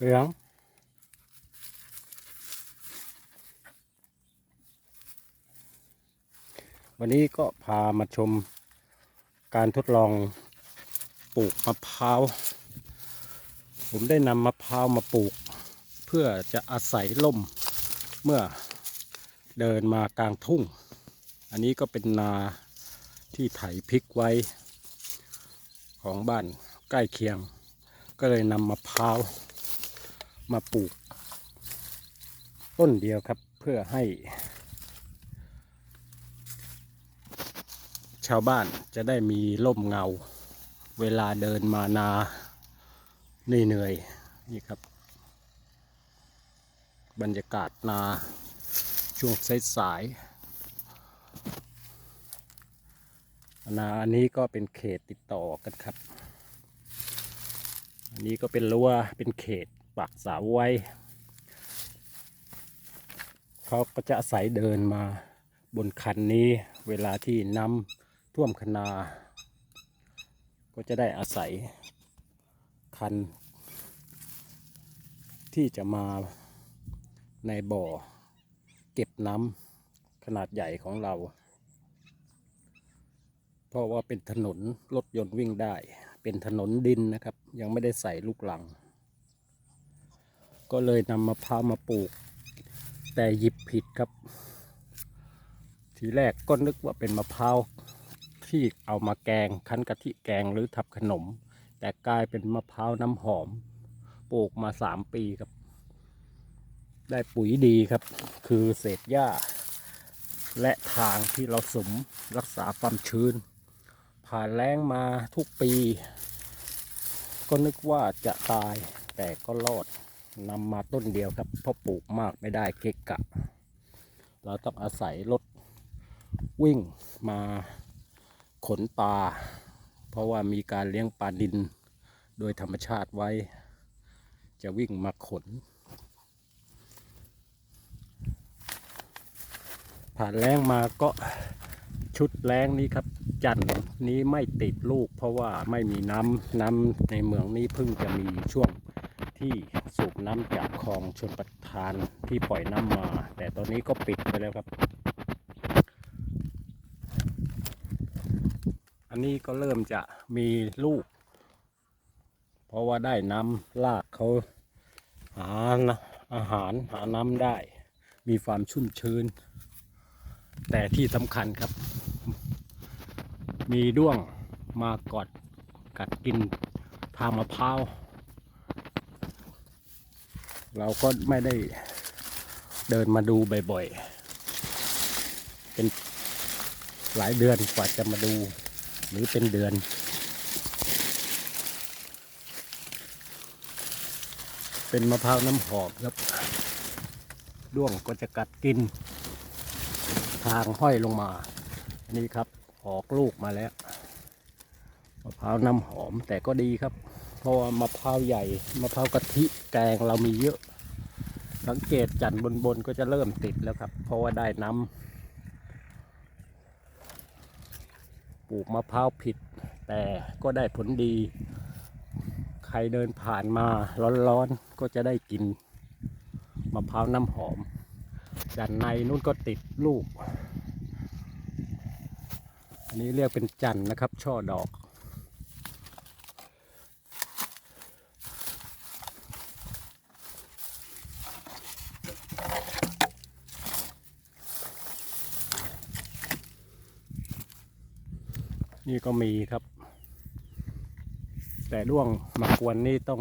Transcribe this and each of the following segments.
เหลือง วันนี้ก็พามาชมการทดลองปลูกมะพร้าว ผมได้นำมะพร้าวมาปลูก เพื่อจะอาศัยล่มเมื่อเดินมากลางทุ่ง อันนี้ก็เป็นนาที่ไถพริกไว้ ของบ้านใกล้เคียง ก็เลยนำมะพร้าว มาปลูก ต้นเดียวครับเพื่อให้ ชาวบ้านจะได้มีร่มเงา เวลาเดินมานาเหนื่อยๆนี่ครับ บรรยากาศนาช่วงสายๆนาอันนี้ก็เป็นเขตติดต่อกันครับ อันนี้ก็เป็นรั้วเป็นเขต ปักเสาไว้ เขาก็จะอาศัยเดินมาบนคันนี้เวลาที่น้ำท่วมคนา ก็จะได้อาศัยคัน ที่จะมาในบ่อ เก็บน้ำขนาดใหญ่ของเรา เพราะว่าเป็นถนนรถยนต์วิ่งได้ เป็นถนนดินนะครับ ยังไม่ได้ใส่ลูกหลัง ก็เลยนำมะพร้าวมาปลูก แต่หยิบผิดครับ ทีแรกก็นึกว่าเป็นมะพร้าวที่เอามาแกงคั้นกะทิแกงหรือทับขนม แต่กลายเป็นมะพร้าวน้ำหอม ปลูกมาสามปีครับ ได้ปุ๋ยดีครับ คือเศษหญ้า และทางที่เราสมรักษาความชื้น ผ่านแล้งมาทุกปี ก็นึกว่าจะตายแต่ก็รอด นำมาต้นเดียวครับ เพราะปลูกมากไม่ได้เกะกะ เราต้องอาศัยรถวิ่งมาขนปลา เพราะว่ามีการเลี้ยงปลาดินโดยธรรมชาติไว้ จะวิ่งมาขน ผ่านแรงมาก็ชุดแรงนี้ครับ จันทร์นี้ไม่ติดลูก เพราะว่าไม่มีน้ำน้ำในเมืองนี้เพิ่งจะมีช่วง ที่สูบน้ำจากคลองชนประทานที่ปล่อยน้ำมา แต่ตอนนี้ก็ปิดไปแล้วครับ อันนี้ก็เริ่มจะมีลูก เพราะว่าได้น้ำลากเขาหาอาหารหาน้ำได้ มีความชุ่มชื้น แต่ที่สำคัญครับ มีด้วงมากอดกัดกินทางมะพร้าว เราก็ไม่ได้เดินมาดูบ่อยๆ เป็นหลายเดือนกว่าจะมาดู หรือเป็นเดือน เป็นมะพร้าวน้ำหอมครับด้วงก็จะกัดกิน ทางห้อยลงมา นี่ครับออกลูกมาแล้วมะพร้าวน้ำหอมแต่ก็ดีครับ เพราะว่ามะพร้าวใหญ่มะพร้าวกะทิแกงเรามีเยอะ สังเกตจันทร์บนก็จะเริ่มติดแล้วครับ เพราะว่าได้น้ำปลูกมะพร้าวผิด แต่ก็ได้ผลดี ใครเดินผ่านมาร้อนๆก็จะได้กินมะพร้าวน้ำหอมด้านในนู่นก็ติดลูกอันนี้เรียกเป็นจันนะครับ ช่อดอก นี่ก็มีครับ แต่ด้วงมากวนนี่ต้อง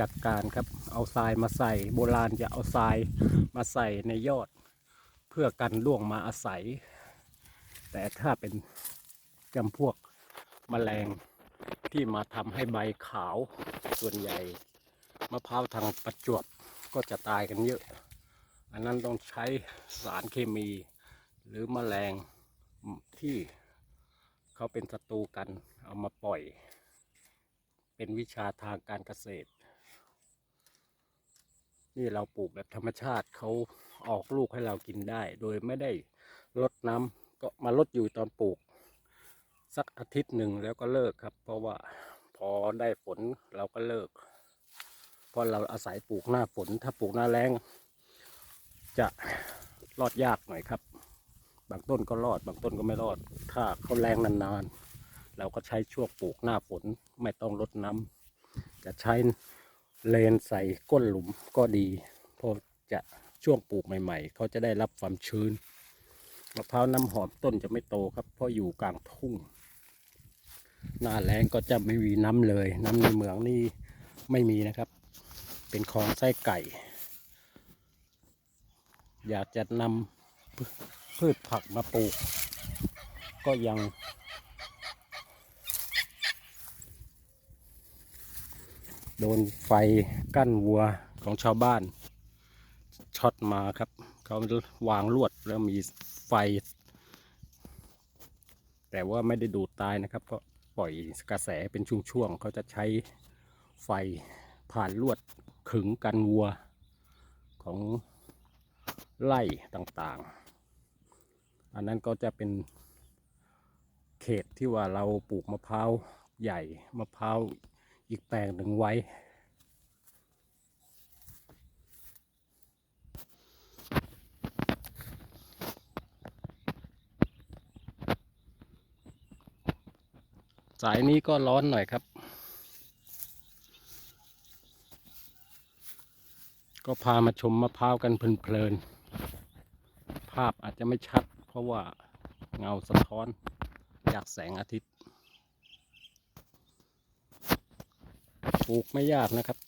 จัดการครับ เอาทรายมาใส่ โบราณจะเอาทรายมาใส่ในยอด เพื่อกันด้วงมาอาศัย แต่ถ้าเป็นจำพวกแมลงที่มาทำให้ใบขาวส่วนใหญ่มะพร้าวทางประจวบก็จะตายกันเยอะ อันนั้นต้องใช้สารเคมี หรือแมลงที่ เขาเป็นศัตรูกัน เอามาปล่อย เป็นวิชาทางการเกษตร นี่เราปลูกแบบธรรมชาติเขาออกลูกให้เรากินได้ โดยไม่ได้ลดน้ำก็มาลดอยู่ตอนปลูก สักอาทิตย์หนึ่งแล้วก็เลิกครับ เพราะว่าพอได้ฝนเราก็เลิก เพราะเราอาศัยปลูกหน้าฝนถ้าปลูกหน้าแล้ง จะรอดยากหน่อยครับ บางต้นก็รอด บางต้นก็ไม่รอด ถ้าเขาแรงนานๆ เราก็ใช้ช่วงปลูกหน้าฝนไม่ต้องรดน้ำจะใช้เลนใส่ก้นหลุมก็ดีเพราะจะช่วงปลูกใหม่ ๆ เขาจะได้รับความชื้นมะพร้าวน้ำหอมต้นจะไม่โตครับ เพราะอยู่กลางทุ่ง หน้าแล้งก็จะไม่มีน้ำเลย น้ำในเมืองนี่ไม่มีนะครับ เป็นคลองไส้ไก่ อยากจะนำ พืชผักมาปลูก ก็ยัง โดนไฟกั้นวัวของชาวบ้านช็อตมาครับ เขาวางลวดแล้วมีไฟ แต่ว่าไม่ได้ดูดตายนะครับ ก็ปล่อยกระแสเป็นช่วงๆเขาจะใช้ไฟผ่านลวดขึงกันวัวของไร่ต่างๆ อันนั้นก็จะเป็นเขตที่ว่าเราปลูกมะพร้าวใหญ่มะพร้าวอีกแปลงหนึ่งไว้ สายนี้ก็ร้อนหน่อยครับ ก็พามาชมมะพร้าวกันเพลินๆภาพอาจจะไม่ชัด เพราะว่าเงาสะท้อนจากแสงอาทิตย์ปลูกไม่ยากนะครับ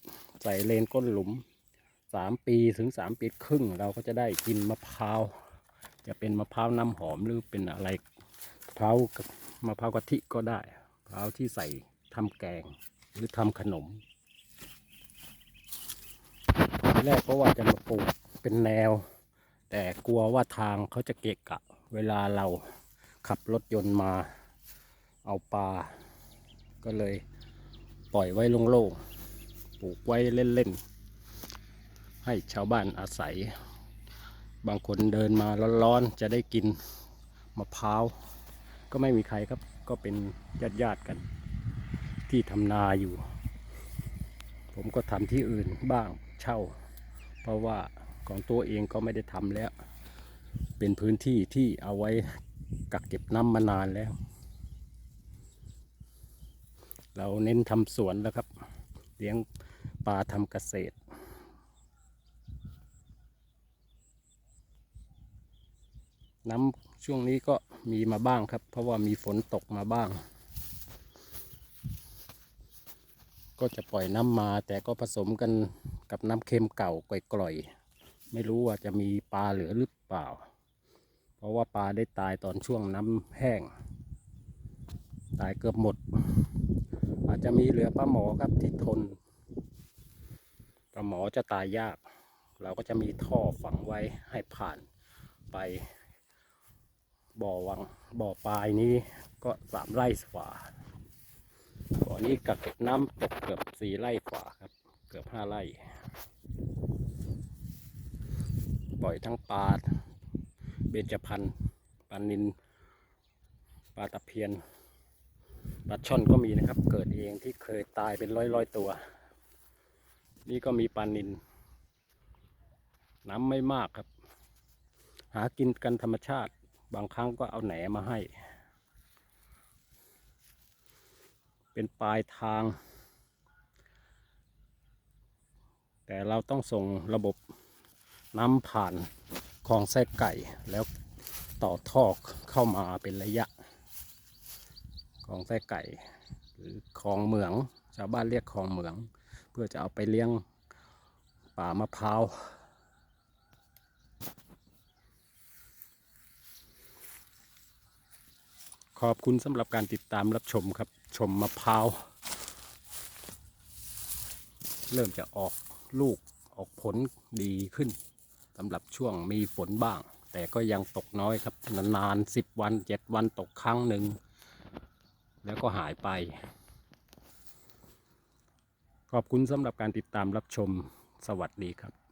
ใส่เลนก้นหลุมสามปีถึงสามปีครึ่ง เราก็จะได้กินมะพร้าวจะเป็นมะพร้าวน้ำหอมหรือเป็นอะไรมะพร้าวมะพร้าวกะทิก็ได้มะพร้าวที่ใส่ทำแกงหรือทำขนมทีแรกก็ว่าจะมาปลูกเป็นแนว แต่กลัวว่าทางเขาจะเกะกะ เวลาเราขับรถยนต์มาเอาปลา ก็เลยปล่อยไว้โล่งๆปลูกไว้เล่นๆ ให้ชาวบ้านอาศัย บางคนเดินมาร้อนๆ จะได้กินมะพร้าว ก็ไม่มีใครครับก็เป็นญาติๆกัน ที่ทำนาอยู่ ผมก็ทำที่อื่นบ้างเช่า เพราะว่าของตัวเองก็ไม่ได้ทำแล้ว เป็นพื้นที่ที่เอาไว้กักเก็บน้ำมานานแล้ว เราเน้นทำสวนแล้วครับ เลี้ยงปลาทำเกษตร น้ำช่วงนี้ก็มีมาบ้างครับ เพราะว่ามีฝนตกมาบ้าง ก็จะปล่อยน้ำมาแต่ก็ผสมกันกับน้ำเค็มเก่ากร่อยๆ ไม่รู้ว่าจะมีปลาเหลือหรือเปล่า เพราะว่าปลาได้ตายตอนช่วงน้ำแห้ง ตายเกือบหมด อาจจะมีเหลือปลาหมอครับที่ทนปลาหมอจะตายยาก เราก็จะมีท่อฝังไว้ให้ผ่านไปบ่อวังบ่อปลายนี้ก็สามไร่กว่าบ่อนี้กักเก็บน้ำตกเกือบสี่ไร่กว่าครับ เกือบห้าไร่ ปล่อยทั้งปลาเบญจพรรณปลานินปลาตะเพียนปลาช่อนก็มีนะครับ เกิดเองที่เคยตายเป็นร้อยร้อยตัว นี่ก็มีปลานินน้ำไม่มากครับ หากินกันธรรมชาติ บางครั้งก็เอาแหนมาให้ เป็นปลายทาง แต่เราต้องส่งระบบ น้ำผ่านคลองไส้ไก่แล้วต่อท่อเข้ามาเป็นระยะคลองไส้ไก่ หรือคลองเหมืองชาวบ้านเรียกคลองเหมือง เพื่อจะเอาไปเลี้ยงป่ามะพร้าวขอบคุณสำหรับการติดตามรับชมครับ ชมมะพร้าว เริ่มจะออกลูกออกผลดีขึ้น สำหรับช่วงมีฝนบ้าง แต่ก็ยังตกน้อยครับ นานๆสิบวันเจ็ดวันตกครั้งหนึ่ง แล้วก็หายไป ขอบคุณสำหรับการติดตามรับชมสวัสดีครับ